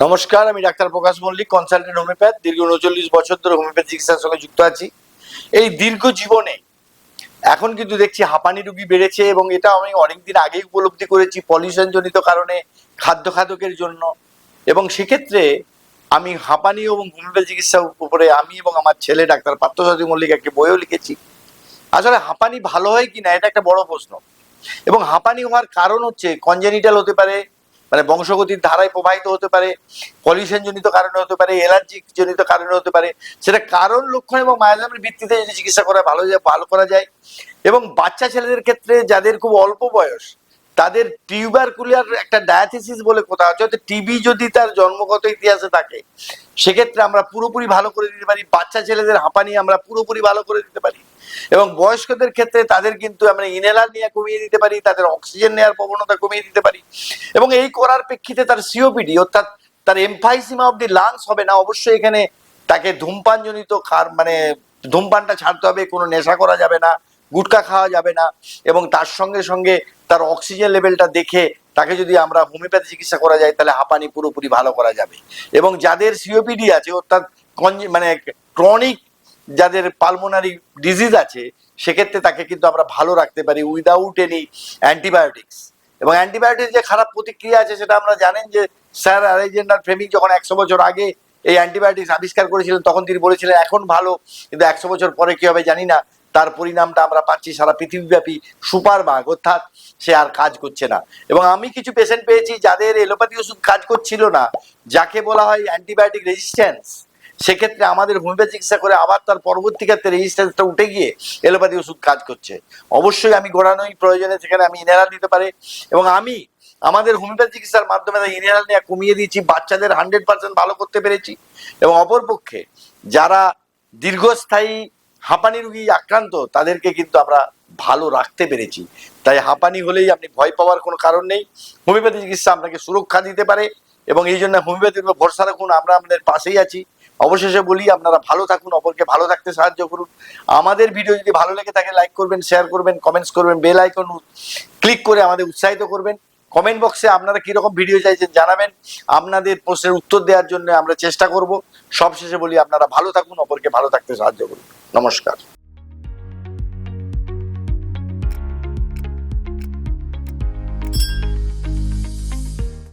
নমস্কার, আমি doctor Prakash Mallick consultant homeopath দীর্ঘ উনচল্লিশ বছর ধরে হোমিওপ্যাথ চিকিৎসার সঙ্গে যুক্ত আছি। এই দীর্ঘ জীবনে এখন কিন্তু দেখছি হাঁপানি রুগী বেড়েছে এবং এটা আমি অনেকদিন আগেই উপলব্ধি করেছি পলিউশন জনিত কারণে খাদ্য খাদকের জন্য। এবং সেক্ষেত্রে আমি হাঁপানি এবং হোমিওপ্যাথি চিকিৎসার উপরে আমি এবং আমার ছেলে ডাক্তার পার্থসারথী মল্লিক একটি বইও লিখেছি। আসলে হাঁপানি ভালো হয় কি না এটা একটা বড় প্রশ্ন। এবং হাঁপানি হওয়ার কারণ হচ্ছে কনজেনিটাল হতে পারে মানে বংশগতির ধারায় প্রবাহিত হতে পারে পলিউশন জনিত কারণে হতে পারে অ্যালার্জিক জনিত কারণে হতে পারে, সেটা কারণ লক্ষণ এবং মায়াজামের ভিত্তিতে যদি চিকিৎসা করা ভালো যায়, ভালো করা যায়। এবং বাচ্চা ছেলেদের ক্ষেত্রে যাদের খুব অল্প বয়স, তাদের টিউবারকুলার একটা ডায়াথিসিস বলে কোথাও আছে, অর্থাৎ টিবি যদি তার জন্মগত ইতিহাসে থাকে, সেক্ষেত্রে আমরা পুরোপুরি ভালো করে দিতে পারি, বাচ্চা ছেলেদের হাঁপানি আমরা পুরোপুরি ভালো করে দিতে পারি। এবং বয়স্কদের ক্ষেত্রে তাদের কিন্তু আমরা ইনহেলার নিয়ে কমিয়ে দিতে পারি, তাদের অক্সিজেন নেওয়ার প্রবণতা কমিয়ে দিতে পারি। এবং এই করার প্রেক্ষিতে তার সিওপিডি অর্থাৎ তার এমফাইসিমা অব দি লাংস হবে না, অবশ্যই এখানে তাকে ধূমপানজনিত খার মানে ধূমপানটা ছাড়তে হবে, কোনো নেশা করা যাবে না গুটখা খাওয়া যাবে না, এবং তার সঙ্গে সঙ্গে তার অক্সিজেন লেভেলটা দেখে তাকে যদি আমরা হোমিওপ্যাথি চিকিৎসা করা যায়, তাহলে হাঁপানি পুরোপুরি ভালো করা যাবে। এবং যাদের সিওপিডি আছে, অর্থাৎ মানে ক্রনিক যাদের পালমোনারি ডিজিজ আছে, সেক্ষেত্রে তাকে কিন্তু আমরা ভালো রাখতে পারি উইদাউট এনি অ্যান্টিবায়োটিক্স এবং অ্যান্টিবায়োটিক যে খারাপ প্রতিক্রিয়া আছে, সেটা আমরা জানেন যে স্যার আলেকজান্ডার ফ্লেমিং যখন একশো বছর আগে এই অ্যান্টিবায়োটিক্স আবিষ্কার করেছিলেন, তখন তিনি বলেছিলেন, এখন ভালো, কিন্তু একশো বছর পরে কি হবে জানি না। তার পরিণামটা আমরা পাচ্ছি সারা পৃথিবীব্যাপী সুপার বাঘ অর্থাৎ সে আর কাজ করছে না। এবং আমি কিছু পেশেন্ট পেয়েছি যাদের এলোপ্যাথি ওষুধ কাজ করছিল না, যাকে বলা হয় অ্যান্টিবায়োটিক রেজিস্ট্যান্স সেক্ষেত্রে আমাদের হোমিওপ্যাথি চিকিৎসা করে আবার তার পরবর্তী ক্ষেত্রে রেজিস্ট্যান্সটা উঠে গিয়ে এলোপ্যাথি ওষুধ কাজ করছে। অবশ্যই আমি গোড়ানোই প্রয়োজনে সেখানে আমি ইনহেলার দিতে পারে এবং আমি আমাদের হোমিওপ্যাথি চিকিৎসার মাধ্যমে ইনহেলার নিয়ে কমিয়ে দিয়েছি, বাচ্চাদের হান্ড্রেড পার্সেন্ট ভালো করতে পেরেছি এবং অপরপক্ষে যারা দীর্ঘস্থায়ী হাঁপানি রুগী আক্রান্ত তাদেরকে কিন্তু আমরা ভালো রাখতে পেরেছি। তাই হাঁপানি হলেই আপনি ভয় পাওয়ার কোনো কারণ নেই। হোমিওপ্যাথি চিকিৎসা আপনাকে সুরক্ষা দিতে পারে। এবং এই জন্য হোমিওপ্যাথির উপর ভরসা রাখুন, আমরা আপনাদের পাশেই আছি। অবশেষে বলি, আপনারা ভালো থাকুন, অপরকে ভালো থাকতে সাহায্য করুন। আমাদের ভিডিও যদি ভালো লেগে থাকে লাইক করবেন শেয়ার করবেন কমেন্টস করবেন বেল আইকন ক্লিক করে আমাদের উৎসাহিত করবেন। কমেন্ট বক্সে আপনারা কীরকম ভিডিও চাইছেন জানাবেন। আপনাদের প্রশ্নের উত্তর দেওয়ার জন্য আমরা চেষ্টা করব। সবশেষে বলি, আপনারা ভালো থাকুন, অপরকে ভালো থাকতে সাহায্য করুন। নমস্কার।